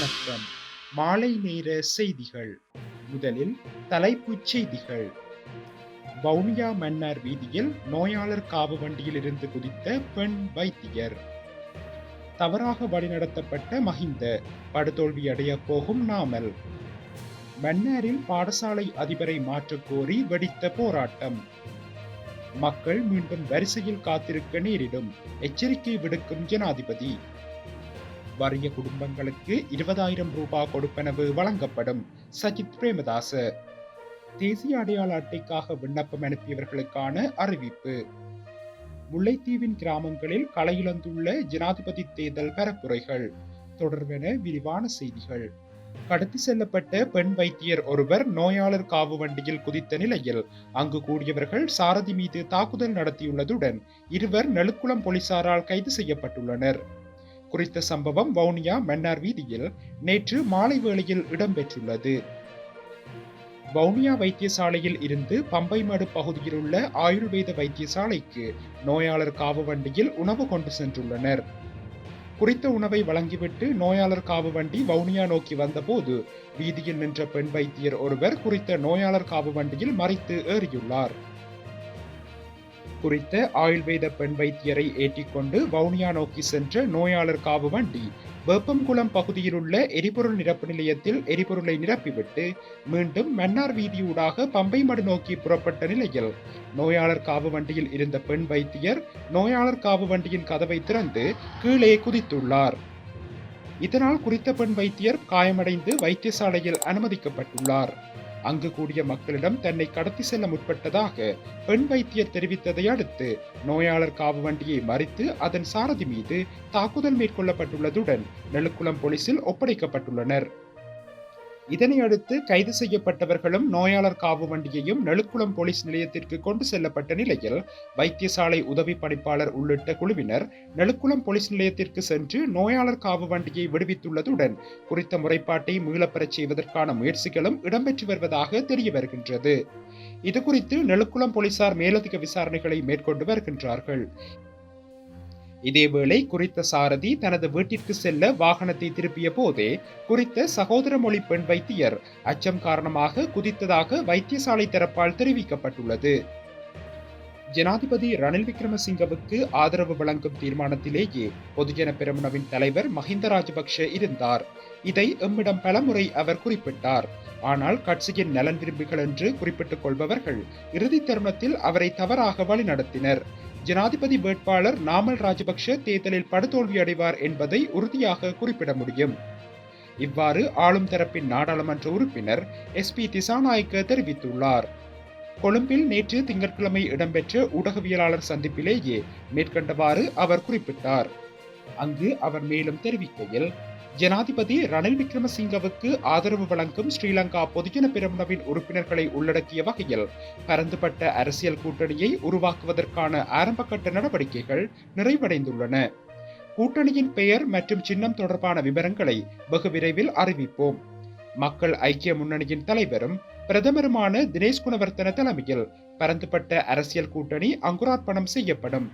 வணக்கம். மாலை நேர செய்திகள். முதலில் தலைப்புச் செய்திகள். வவுனியா மன்னார் வீதியில் நோயாளர் காவு வண்டியில் இருந்து குதித்த பெண் வைத்தியர். தவறாக வழிநடத்தப்பட்ட மஹிந்த படுதோல்வி அடைய போகும் நாமல். மன்னாரில் பாடசாலை அதிபரை மாற்றக்கோரி வெடித்த போராட்டம். மக்கள் மீண்டும் வரிசையில் காத்திருக்க நேரிடும். எச்சரிக்கை விடுக்கும் ஜனாதிபதி. வறிய குடும்பங்களுக்கு இருபதாயிரம் ரூபாய் கொடுப்பனவு வழங்கப்படும். சஜித் பிரேமதாச தேசிய அடையாள அட்டைக்காக விண்ணப்பம் அனுப்பியவர்களுக்கான அறிவிப்பு. முல்லைத்தீவின் கிராமங்களில் களையிழந்துள்ள ஜனாதிபதி தேர்தல் பரப்புரைகள் தொடர்பென விரிவான செய்திகள். கடத்தி செல்லப்பட்ட பெண் வைத்தியர் ஒருவர் நோயாளர் காவு வண்டியில் குதித்த நிலையில் அங்கு கூடியவர்கள் சாரதி மீது தாக்குதல் நடத்தியுள்ளதுடன் இருவர் நெலுக்குளம் போலீசாரால் கைது செய்யப்பட்டுள்ளனர். குறித்த சம்பவம் வவுனியா மன்னார் வீதியில் நேற்று மாலை வேளையில் இடம்பெற்றுள்ளது. வவுனியா வைத்தியசாலையில் இருந்து பம்பைமடு பகுதியில் உள்ள ஆயுர்வேத வைத்தியசாலைக்கு நோயாளர் காவு வண்டியில் உணவு கொண்டு சென்றுள்ளனர். குறித்த உணவை வழங்கிவிட்டு நோயாளர் காவு வண்டி வவுனியா நோக்கி வந்தபோது வீதியில் நின்ற பெண் வைத்தியர் ஒருவர் குறித்த நோயாளர் காவு வண்டியில் மறைத்து ஏறியுள்ளார். குறித்த ஆயுர்வேத பெண் வைத்தியரை ஏற்றிக்கொண்டு வவுனியா நோக்கி சென்ற நோயாளர் காவு வண்டி வேப்பங்குளம் பகுதியில் உள்ள எரிபொருள் நிரப்பு நிலையத்தில் எரிபொருளை நிரப்பிவிட்டு மீண்டும் மன்னார் வீதியூடாக பம்பைமடு நோக்கி புறப்பட்ட நிலையில் நோயாளர் காவு வண்டியில் இருந்த பெண் வைத்தியர் நோயாளர் காவு வண்டியின் கதவை திறந்து கீழே குதித்துள்ளார். இதனால் குறித்த பெண் வைத்தியர் காயமடைந்து வைத்தியசாலையில் அனுமதிக்கப்பட்டுள்ளார். அங்கு கூடிய மக்களிடம் தன்னை கடத்தி செல்ல முற்பட்டதாக பெண் வைத்தியர் தெரிவித்ததை அடுத்து நோயாளர் காவு வண்டியை மறித்து அதன் சாரதி மீது தாக்குதல் மேற்கொள்ளப்பட்டுள்ளதுடன் நெலுக்குளம் போலீசில் ஒப்படைக்கப்பட்டுள்ளனர். இதனையடுத்து கைது செய்யப்பட்டவர்களும் நோயாளர் காவு வண்டியையும் நெலுக்குளம் போலீஸ் நிலையத்திற்கு கொண்டு செல்லப்பட்ட நிலையில் வைத்தியசாலை உதவி பணிப்பாளர் உள்ளிட்ட குழுவினர் நெலுக்குளம் போலீஸ் நிலையத்திற்கு சென்று நோயாளர் காவு வண்டியை விடுவித்துள்ளதுடன் குறித்த முறைப்பாட்டை மீளப்பெறச் செய்வதற்கான முயற்சிகளும் இடம்பெற்று வருவதாக தெரிய வருகின்றது. இதுகுறித்து நெலுக்குளம் போலீசார் மேலதிக விசாரணைகளை மேற்கொண்டு வருகின்றார்கள். இதேவேளை குறித்த சாரதி தனது வீட்டிற்கு செல்ல வாகனத்தை திருப்பிய போதே குறித்த சகோதர மொழி பெண் வைத்தியர் அச்சம் காரணமாக குதித்ததாக வைத்தியசாலை தரப்பால் தெரிவிக்கப்பட்டுள்ளது. ஜனாதிபதி ரணில் விக்ரமசிங்கவுக்கு ஆதரவு வழங்கும் தீர்மானத்திலேயே பொதுஜன பெரமுனவின் தலைவர் மஹிந்த ராஜபக்ஷ இருந்தார். இதை எம்மிடம் பலமுறை அவர் குறிப்பிட்டார். ஆனால் கட்சியின் நலன் விரும்பிகள் என்று குறிப்பிட்டுக் கொள்பவர்கள் இறுதி தருணத்தில் அவரை தவறாக வழிநடத்தினர். ஜனாதிபதி வேட்பாளர் நாமல் ராஜபக்ஷ தேர்தலில் படுதோல்வி அடைவார் என்பதை உறுதியாக குறிப்பிட முடியும். இவ்வாறு ஆளும் தரப்பின் நாடாளுமன்ற உறுப்பினர் எஸ் பி திசாநாயக்க தெரிவித்துள்ளார். கொழும்பில் நேற்று திங்கட்கிழமை இடம்பெற்ற ஊடகவியலாளர் சந்திப்பிலேயே மேற்கண்டவாறு அவர் குறிப்பிட்டார். அங்கு அவர் மேலும் தெரிவிக்கையில் ஜனாதிபதி ரணில் விக்ரமசிங்கவுக்கு ஆதரவு வழங்கும் ஸ்ரீலங்கா பொதுஜன பிரமுனவின் உறுப்பினர்களை உள்ளடக்கிய வகையில் பரந்துபட்ட அரசியல் கூட்டணியை உருவாக்குவதற்கான ஆரம்பகட்ட நடவடிக்கைகள் நிறைவடைந்துள்ளன. கூட்டணியின் பெயர் மற்றும் சின்னம் தொடர்பான விவரங்களை வெகு விரைவில் அறிவிப்போம். மக்கள் ஐக்கிய முன்னணியின் தலைவரும் பிரதமருமான தினேஷ் குணவர்த்தன தலைமையில் பரந்துபட்ட அரசியல் கூட்டணி அங்குரார்ப்பணம் செய்யப்படும்.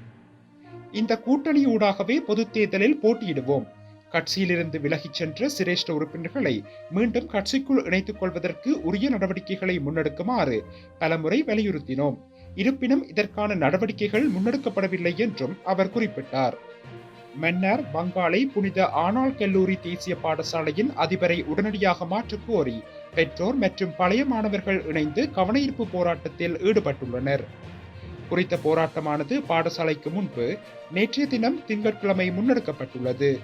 இந்த கூட்டணி ஊடாகவே பொது தேர்தலில் போட்டியிடுவோம். கட்சியிலிருந்து விலகிச் சென்ற சிரேஷ்ட உறுப்பினர்களை மீண்டும் கட்சிக்குள் இணைத்துக் கொள்வதற்கு உரிய நடவடிக்கைகளை முன்னெடுக்குமாறு பலமுறை வலியுறுத்தினோம். இருப்பினும் இதற்கான நடவடிக்கைகள் முன்னெடுக்கப்படவில்லை என்றும் அவர் குறிப்பிட்டார். மன்னர் வங்காளை புனித ஆனால் கல்லூரி தேசிய பாடசாலையின் அதிபரை உடனடியாக மாற்றக் கோரி பெற்றோர் மற்றும் பழைய மாணவர்கள் இணைந்து கவனஈர்ப்பு போராட்டத்தில் ஈடுபட்டுள்ளனர். குறித்த போராட்டமானது பாடசாலைக்கு முன்பு நேற்றைய தினம் திங்கட்கிழமை முன்னெடுக்கப்பட்டுள்ளது.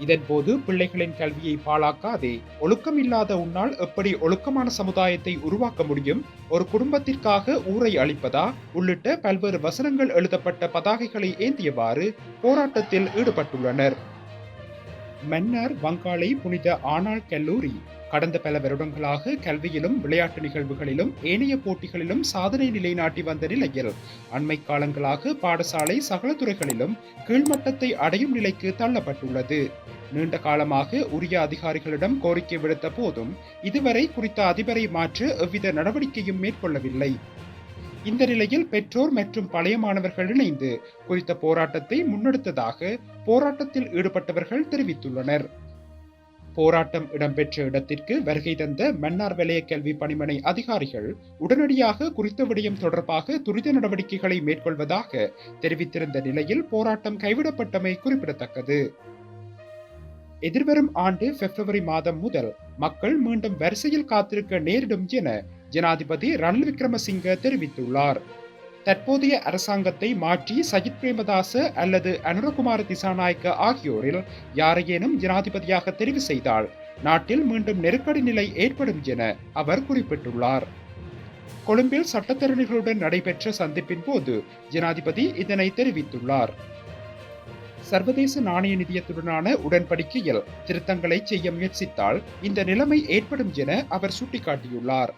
இதன்போது பிள்ளைகளின் கல்வியை பாழாக்காதே. ஒழுக்கம் இல்லாத உன்னால் எப்படி ஒழுக்கமான சமுதாயத்தை உருவாக்க முடியும்? ஒரு குடும்பத்திற்காக ஊரை அளிப்பதா உள்ளிட்ட பல்வேறு வசனங்கள் எழுதப்பட்ட பதாகைகளை ஏந்தியவாறு போராட்டத்தில் ஈடுபட்டுள்ளனர். மன்னர் வங்காளி புனித ஆனால் கல்லூரி. கடந்த பல வருடங்களாக கல்வியிலும் விளையாட்டு நிகழ்வுகளிலும் ஏனைய போட்டிகளிலும் சாதனை நிலைநாட்டி வந்த நிலையில் அண்மை காலங்களாக பாடசாலை சகல துறைகளிலும் கீழ்மட்டத்தை அடையும் நிலைக்கு தள்ளப்பட்டுள்ளது. நீண்ட காலமாக உரிய அதிகாரிகளிடம் கோரிக்கை விடுத்த போதும் இதுவரை குறித்த அதிபரை மாற்ற எவ்வித நடவடிக்கையும் மேற்கொள்ளவில்லை. இந்த நிலையில் பெற்றோர் மற்றும் பழைய மாணவர்கள் இணைந்து குறித்த போராட்டத்தை முன்னெடுத்ததாக போராட்டத்தில் ஈடுபட்டவர்கள் தெரிவித்துள்ளனர். போராட்டம் இடம்பெற்ற இடத்திற்கு வருகை தந்த மன்னார் வலய கல்வி பணிமனை அதிகாரிகள் உடனடியாக குறித்த விடயம் தொடர்பாக துரித நடவடிக்கைகளை மேற்கொள்வதாக தெரிவித்திருந்த நிலையில் போராட்டம் கைவிடப்பட்டமை குறிப்பிடத்தக்கது. எதிர்வரும் ஆண்டு பிப்ரவரி மாதம் முதல் மக்கள் மீண்டும் வரிசையில் காத்திருக்க நேரிடும் என ஜனாதிபதி ரணில் விக்ரமசிங்க தெரிவித்துள்ளார். தற்போதைய அரசாங்கத்தை மாற்றி சஜித் பிரேமதாச அல்லது அனுரகுமார திசாநாயக்க ஆகியோரில் யாரையேனும் ஜனாதிபதியாக தெரிவு செய்தால் நாட்டில் மீண்டும் நெருக்கடி நிலை ஏற்படும் என அவர் குறிப்பிட்டுள்ளார். கொழும்பில் சட்டத்தரணிகளுடன் நடைபெற்ற சந்திப்பின் போது ஜனாதிபதி இதனை தெரிவித்துள்ளார். சர்வதேச நாணய நிதியத்துடனான உடன்படிக்கையில் திருத்தங்களை செய்ய முயற்சித்தால் இந்த நிலைமை ஏற்படும் என அவர் சுட்டிக்காட்டியுள்ளார்.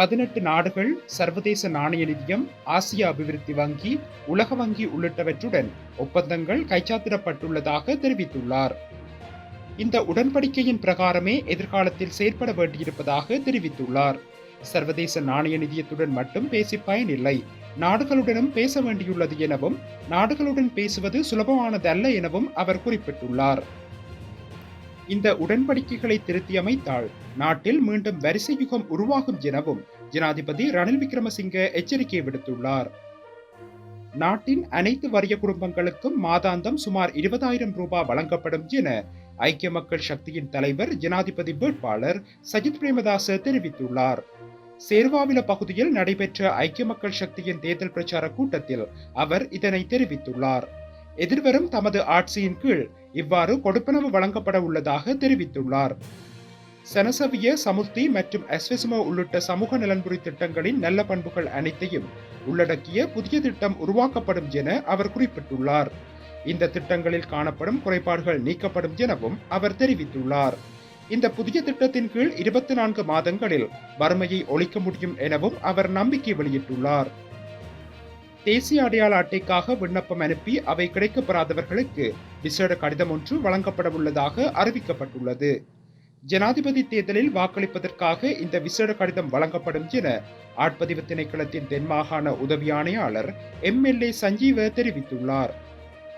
பதினெட்டு நாடுகள் சர்வதேச நாணய நிதியம் ஆசிய அபிவிருத்தி வங்கி உலக வங்கி உள்ளிட்டவற்றுடன் ஒப்பந்தங்கள் கைச்சாத்திடப்பட்டுள்ளதாக தெரிவித்துள்ளார். இந்த உடன்படிக்கையின் பிரகாரமே எதிர்காலத்தில் செயற்பட வேண்டியிருப்பதாக தெரிவித்துள்ளார். சர்வதேச நாணய நிதியத்துடன் மட்டும் பேசி பயனில்லை. நாடுகளுடனும் பேச வேண்டியுள்ளது எனவும் நாடுகளுடன் பேசுவது சுலபமானதல்ல எனவும் அவர் குறிப்பிட்டுள்ளார். இந்த உடன்படிக்கைகளை திருத்தியமைத்தால் நாட்டில் மீண்டும் வரிசை யுகம் உருவாகும் எனவும் ஜனாதிபதி ரணில் விக்ரமசிங்க எச்சரிக்கை விடுத்துள்ளார். நாட்டின் அனைத்து வறிய குடும்பங்களுக்கும் மாதாந்தம் சுமார் இருபதாயிரம் ரூபாய் வழங்கப்படும் என ஐக்கிய மக்கள் சக்தியின் தலைவர் ஜனாதிபதி வேட்பாளர் சஜித் பிரேமதாச தெரிவித்துள்ளார். சேர்வாவில பகுதியில் நடைபெற்ற ஐக்கிய மக்கள் சக்தியின் தேர்தல் பிரச்சார கூட்டத்தில் அவர் இதனை தெரிவித்துள்ளார். எதிர்வரும் தமது ஆட்சியின் கீழ் இவ்வாறு கொடுப்பனவு வழங்கப்பட உள்ளதாக தெரிவித்துள்ளார். செனசவிய சமுர்த்தி மற்றும் எஸ்வெசுமோ உள்ளிட்ட சமூக நலன்புரி திட்டங்களின் நல்ல பண்புகள் அனைத்தையும் உள்ளடக்கிய புதிய திட்டம் உருவாக்கப்படும் என அவர் குறிப்பிட்டுள்ளார். இந்த திட்டங்களில் காணப்படும் குறைபாடுகள் நீக்கப்படும் எனவும் அவர் தெரிவித்துள்ளார். இந்த புதிய திட்டத்தின் கீழ் இருபத்தி நான்கு மாதங்களில் வறுமையை ஒழிக்க முடியும் எனவும் அவர் நம்பிக்கை வெளியிட்டுள்ளார். தேசிய அடையாள அட்டைக்காக விண்ணப்பம் அனுப்பி அவை கிடைக்கப்பெறாதவர்களுக்கு விசேட கடிதம் ஒன்று வழங்கப்பட உள்ளதாக அறிவிக்கப்பட்டுள்ளது. ஜனாதிபதி தேர்தலில் வாக்களிப்பதற்காக இந்த விசேட கடிதம் வழங்கப்படும் என ஆட்பதிவு திணைக்களத்தின் தென்மாகாண உதவி ஆணையாளர் எம்எல்ஏ சஞ்சீவ தெரிவித்துள்ளார்.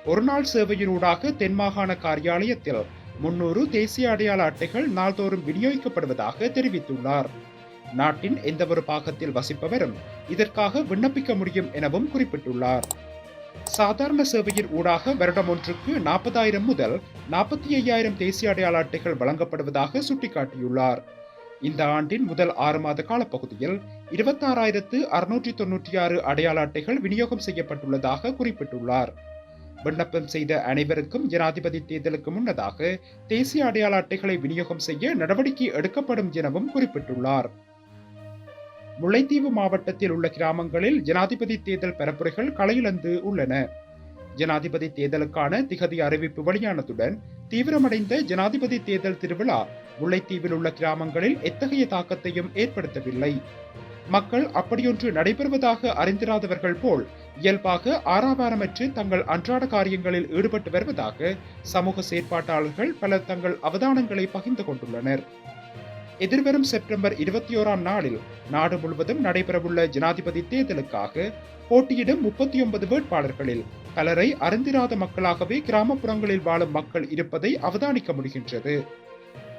ஒருநாள் சேவையினூடாக தென்மாகாண காரியாலயத்தில் முன்னூறு தேசிய அடையாள அட்டைகள் நாள்தோறும் விநியோகிக்கப்படுவதாக தெரிவித்துள்ளார். நாட்டின் எந்தவொரு பாகத்தில் வசிப்பவரும் இதற்காக விண்ணப்பிக்க முடியும் எனவும் குறிப்பிட்டுள்ளார். சாதாரண சேவையின் ஊடாக வருடம் ஒன்றுக்கு நாற்பதாயிரம் முதல் நாற்பத்தி ஐயாயிரம் தேசிய அடையாள அட்டைகள் வழங்கப்படுவதாக சுட்டிக்காட்டியுள்ளார். இந்த ஆண்டின் முதல் ஆறு மாத காலப்பகுதியில் இருபத்தாறாயிரத்து அறுநூற்றி தொன்னூற்றி ஆறு அடையாள அட்டைகள் விநியோகம் செய்யப்பட்டுள்ளதாக குறிப்பிட்டுள்ளார். விண்ணப்பம் செய்த அனைவருக்கும் ஜனாதிபதி தேர்தலுக்கு முன்னதாக தேசிய அடையாள அட்டைகளை விநியோகம் செய்ய நடவடிக்கை எடுக்கப்படும் எனவும் குறிப்பிட்டுள்ளார். முல்லைத்தீவு மாவட்டத்தில் உள்ள கிராமங்களில் ஜனாதிபதி தேர்தல் பரப்புரைகள் களையிழந்து உள்ளன. ஜனாதிபதி தேர்தலுக்கான திகதி அறிவிப்பு வெளியானதுடன் தீவிரமடைந்த ஜனாதிபதி தேர்தல் திருவிழா முல்லைத்தீவில் உள்ள கிராமங்களில் எத்தகைய தாக்கத்தையும் ஏற்படுத்தவில்லை. மக்கள் அப்படியொன்று நடைபெறுவதாக அறிந்திராதவர்கள் போல் இயல்பாக ஆறாவாரமற்று தங்கள் அன்றாட காரியங்களில் ஈடுபட்டு வருவதாக சமூக செயற்பாட்டாளர்கள் பலர் தங்கள் அவதானங்களை பகிர்ந்து கொண்டுள்ளனர். எதிர்வரும் செப்டம்பர் இருபத்தி ஓராம் நாளில் நாடு முழுவதும் நடைபெறவுள்ள ஜனாதிபதி தேர்தலுக்காக போட்டியிடும் முப்பத்தி ஒன்பது வேட்பாளர்களில் பலரை அறிந்திராத மக்களாகவே கிராமப்புறங்களில் வாழும் மக்கள் இருப்பதை அவதானிக்க முடிகின்றது.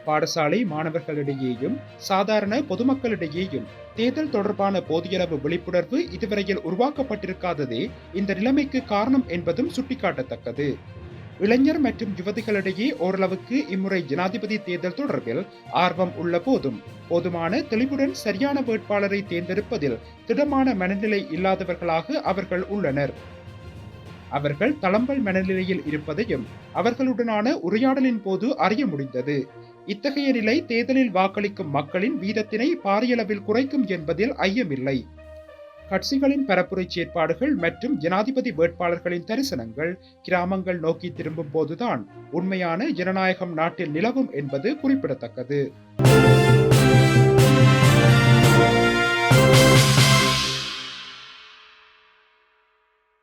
பாடசாலை மாணவர்களிடையேயும் சாதாரண பொதுமக்களிடையேயும் தேர்தல் தொடர்பான போதியளவு விழிப்புணர்வு இதுவரையில் உருவாக்கப்பட்டிருக்காததே இந்த நிலைமைக்கு காரணம் என்பதும் சுட்டிக்காட்டத்தக்கது. இளைஞர் மற்றும் யுவதிகளிடையே ஓரளவுக்கு இம்முறை ஜனாதிபதி தேர்தல் தொடர்பில் ஆர்வம் உள்ள போதும். போதுமான தெளிவுடன் சரியான வேட்பாளரை தேர்ந்தெடுப்பதில் திடமான மனநிலை இல்லாதவர்களாக அவர்கள் உள்ளனர். அவர்கள் தளம்பல் மனநிலையில் இருப்பதையும் அவர்களுடனான உரையாடலின் போது அறிய முடிந்தது. இத்தகைய நிலை தேர்தலில் வாக்களிக்கும் மக்களின் வீதத்தினை பாரியளவில் குறைக்கும் என்பதில் ஐயமில்லை. கட்சிகளின் பரப்புரை செயற்பாடுகள் மற்றும் ஜனாதிபதி வேட்பாளர்களின் தரிசனங்கள் கிராமங்கள் நோக்கி திரும்பும் போதுதான் உண்மையான ஜனநாயகம் நாட்டில் நிலவும் என்பது குறிப்பிடத்தக்கது.